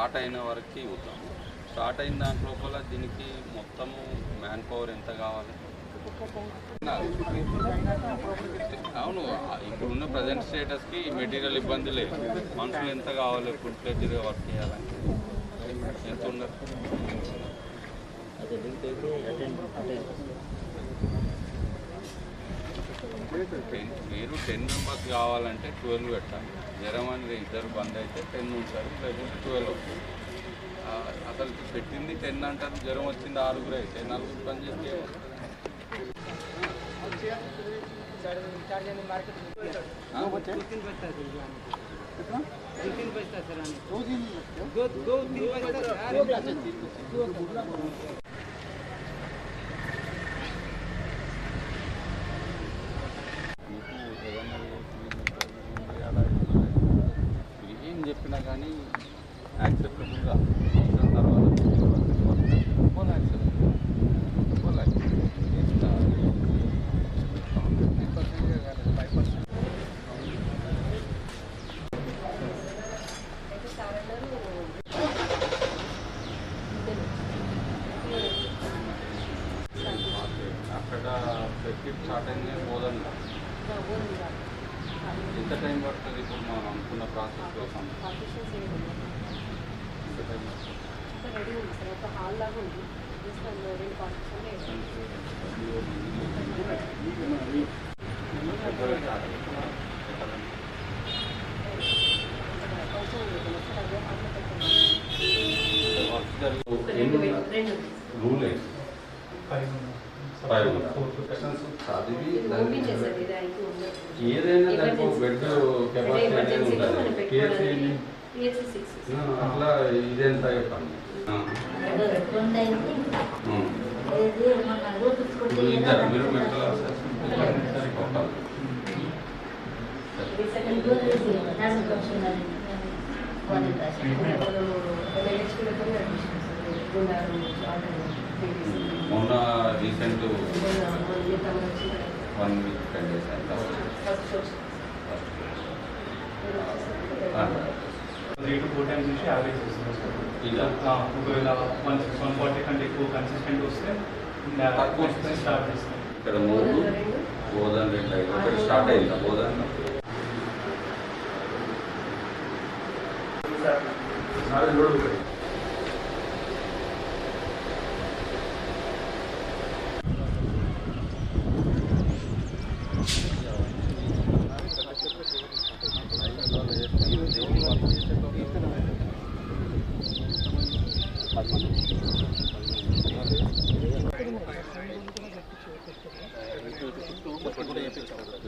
Start అయిన వరకు ఇవ్వుతాము start అయిన దాని లోపల దీనికి మొత్తము మ్యాన్ పవర్ ఎంత కావాలి? అవును ఇప్పుడున్న ప్రజెంట్ స్టేటస్కి మెటీరియల్ ఇబ్బంది లేదు. మనుషులు ఎంత కావాలి ఫుల్ ఫ్లెడ్జ్గా వర్క్ చేయాలంటే ఎంత ఉన్నారు టెన్ మీరు టెన్ మెంబర్స్ కావాలంటే ట్వెల్వ్ పెట్టాలి జ్వరం అనేది ఇద్దరు బంద్ అయితే టెన్ ఉంటారు లేకుంటే ట్వెల్వ్ అవుతుంది ఆ, అసలు పెట్టింది టెన్ అంటారు జ్వరం వచ్చింది ఆరుగురు అయితే నలుగురు పని చేస్తే ఏదైనా ఏ అలా ఏం చెప్పినా కానీ యాక్సెప్టబుల్గా అవసరం తర్వాత ఫుల్ యాక్సెప్ట్ ఫుల్ అక్కడ సర్క్యూట్ స్టార్ట్ అయింది పోదండి ఎంత టైం పడుతుంది ఇప్పుడు మనం అనుకున్న ప్రాసెస్ కోసం ఎంత టైం పడుతుంది రెడీ ఉంది సార్ ఒక హాల్ లాగా ఉంది జస్ట్ అందులో రెండు పార్టీషన్ ఫిబ్రవరి స్టార్ట్ అయింది. వర్క్ జరుగు రెండు రెండు రూల్ ఏంటి ఫైవ్ చదివి ఏదైనా దానికి బెడ్ కెపాసిటీ అనేది ఉంటుంది పిహెచ్సి అట్లా ఇదెంత చెప్పండి ఇద్దరు మీరు మెడికల్ ఆఫీసర్స్ మొన్న recent one week ten days అయిందా త్రీ టు ఫోర్ టైమ్స్ నుంచి యావరేజ్ వస్తుంది ఒకవేళ వన్ సిక్స్ వన్ ఫార్టీ కంటే ఎక్కువ కన్సిస్టెంట్ వస్తే తక్కువ వస్తే స్టార్ట్ చేస్తాం. ఇక్కడ మూడు బోధన్ రెండు ఒకటి స్టార్ట్ అయిందా బోధన్?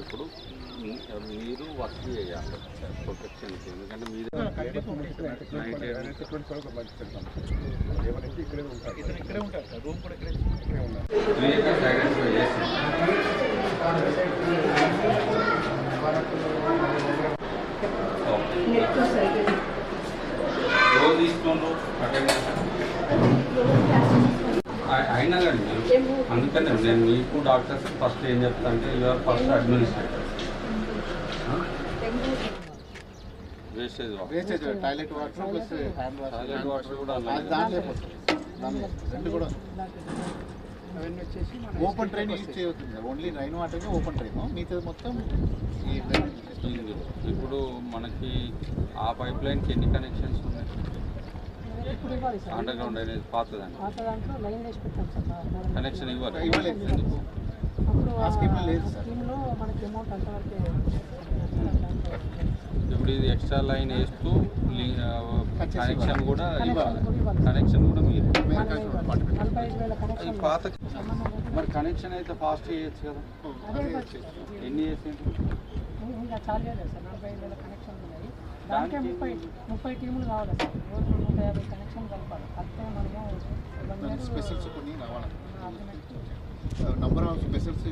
ఇప్పుడు మీరు వర్క్ చేయాలి. ప్రొటెక్షన్కి ఎందుకంటే మీరు చేసి తీసుకుంటూ అటెండెన్స్ కానీ మీరు అందుకనే నేను మీకు డాక్టర్స్ ఫస్ట్ ఏం చెప్తా అంటే your first administrator wastage wastage toilet water plus hand wash toilet water కూడా అది దాంట్లో అయిపోతుంది దాంట్లో రెండు కూడా. Open drain use చేయవుతుంది only rain water open drain మిగతాది మొత్తం. ఇప్పుడు మనకి ఆ పైప్ లైన్కి ఎన్ని కనెక్షన్స్ ఉన్నాయి? అండర్ గ్రౌండ్ అనేది పాతదండి పాత దాంట్లో లైన్ వేసి పెట్టాం సార్. ఆ కనెక్షన్ ఇవ్వాలి అప్పుడు ఆ. స్కీమ్లో మనకి అమౌంట్ అంతవరకే ఇప్పుడు ఇది ఎక్స్ట్రా లైన్ వేస్తూ కనెక్షన్. కూడా. కనెక్షన్ కూడా మీరు. పాత మరి కనెక్షన్ అయితే ఫాస్ట్ చేయొచ్చు కదా. ఎన్ని చేసి ఇంకా చాలు లేదు సార్. నలభై ఐదు వేల కనెక్షన్లు ఉన్నాయి దానికే ముప్పై ముప్పై టీములు కావాలి. సార్ రోజు నూట యాభై కనెక్షన్ కలపాలి. కలిపితే మనము వన్ ఇయర్ స్పెషల్స్ కొన్ని రావాలి. Alternate number of specials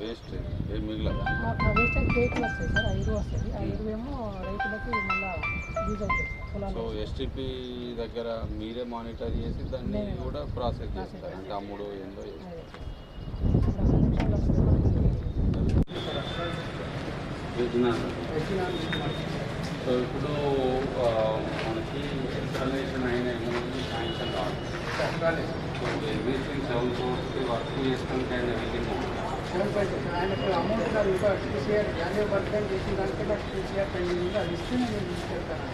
waste ఏం వేస్టేజ్ కేకులు వస్తాయి సార్. ఐదు వస్తాయి ఆ ఐదు ఏమో రైతులకి మళ్ళీ యూజ్ అవుతుంది. సో ఎస్టీపీ దగ్గర మీరే మానిటర్ చేసి దాన్ని నేనే. కూడా ప్రాసెస్ చేస్తారు. అంటే అమ్ముడు ఏందో చేస్తారు. విజయనగరం సో ఇప్పుడు మనకి ఇన్స్టాలేషన్ అయిన అమౌంట్ శాంక్షన్ కాదు సో ఎవ్రీథింగ్ సెవెన్ క్రోర్స్కి వర్క్ చేసుకుంటే అయిన వీలింగ్ ఆయనకు అమౌంట్ ఇంకా టీసీఆర్ జాన్వరి బర్త్డే చేసిన దానికి బట్ టీసీఆర్ పెండింగ్ ఉంది అది ఇస్తే నేను తీసుకెళ్తాను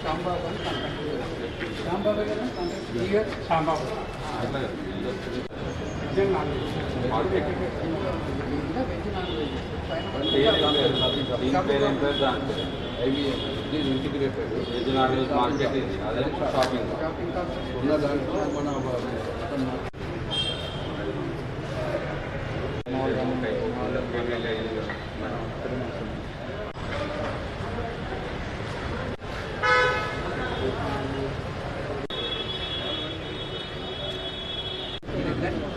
శ్యాంబాబు అని కాంటాక్ట్ శ్యాంబాబు కదా కాంటాక్ట్ శ్యాంబాబు దీని పేరు ఏం పేరు దాని విజయనగరం మార్కెట్ ఇది అదే షాపింగ్ షాపింగ్ కాంప్లెక్స్ ఉన్న దాంట్లో మన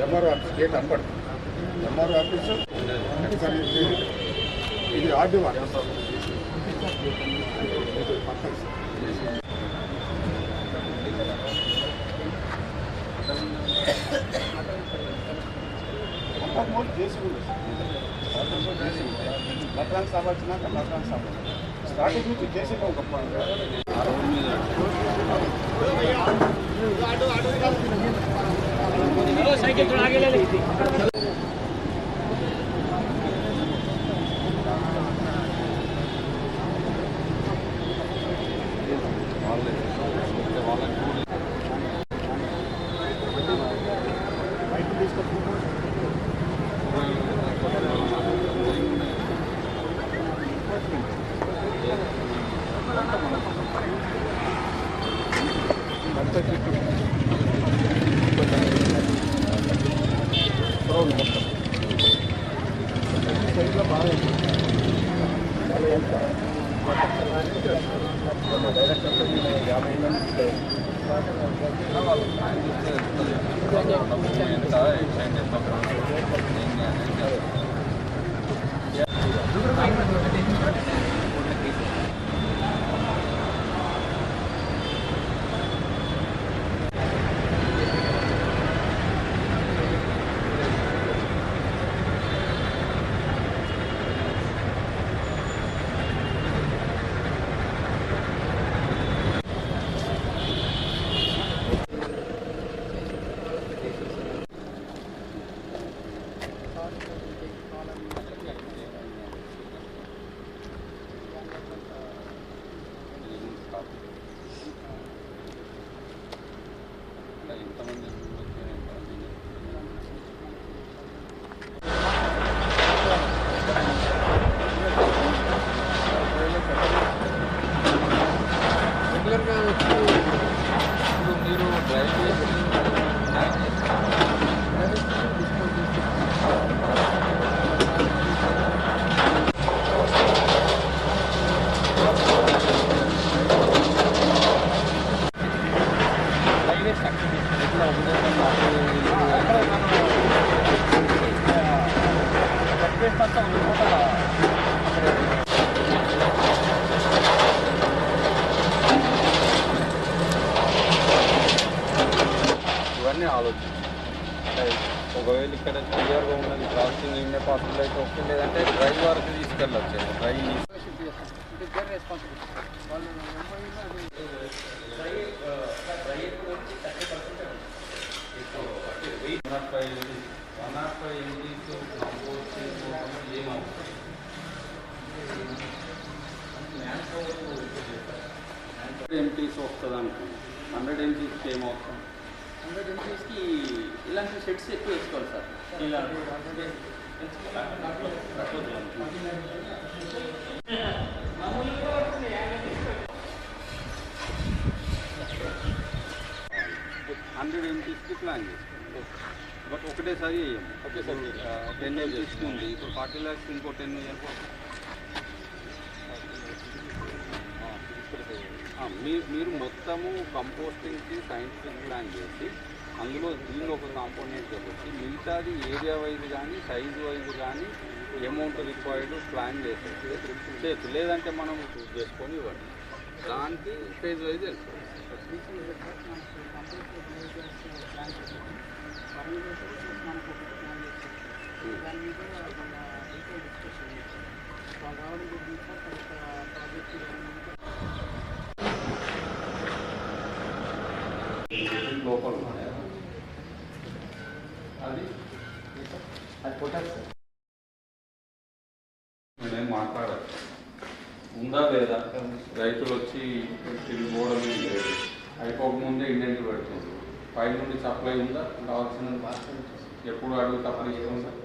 ఎంఆర్ఓ ఆఫీస్ గేట్ అప్పటి ఎంఆర్ఓ ఆఫీసు ఎక్స్ఆర్ఏ ఇది ఆర్డీఓ ఆఫీస్ ఇది పక్కన మొత్తం మూడు చేసి లగ్నానికి సంబంధించినాక లగ్నానికి సంబంధించిన స్టార్టింగ్ నుంచి చేసి ఒక గొప్ప అరవై ఎంత ఎక్సైట్ ఎంతమంది ఇక్కడ క్లియర్గా ఉన్నది. క్రాసింగ్ ఇండే పాసిబుల్ అయితే ఓకే. లేదంటే డ్రైవ్ వరకు తీసుకెళ్ళచ్చు. ఏమవుతుంది ఎంటీస్ వస్తుంది అనుకోండి హండ్రెడ్ ఎంజీస్కి ఏమవుతుంది హండ్రెడ్ ఎంపీస్కి ఇలాంటి సెట్స్ ఎక్కువ వేసుకోవాలి హండ్రెడ్ ఎంపీస్కి ప్లాన్ చేస్తాం. బట్ ఒకటేసారి వేయం ఒకేసారి టెన్ ఎంపీస్కి ఉంది. ఇప్పుడు ఫార్టీ ల్యాక్స్ ఇంకో టెన్ ఇయర్స్ మీరు మీరు మొత్తము కంపోస్టింగ్కి సైంటిఫిక్ ప్లాన్ చేసి అందులో దీనిలో ఒక కాంపోనెంట్ వచ్చి మిగతాది ఏరియా వైజ్ కానీ సైజ్ వైజ్ కానీ అమౌంట్ రిక్వైర్డ్ ప్లాన్ చేసేసి చేయొచ్చు లేదంటే మనం చూస్ చేసుకొని ఇవ్వండి దానికి ఫేజ్ వైజ్ వెళ్తుంది కంపెనీ అది. అది సార్ నేనేం ఉందా లేదా? రైతులు వచ్చి తిరిగి పోవడం ఏం లేదు అయిపోకముందే ఇండెంట్ పెడుతుంది పై నుండి సప్లై ఉందా? కావాల్సిన ఎప్పుడు అడుగు తప్పనిస్తాం సార్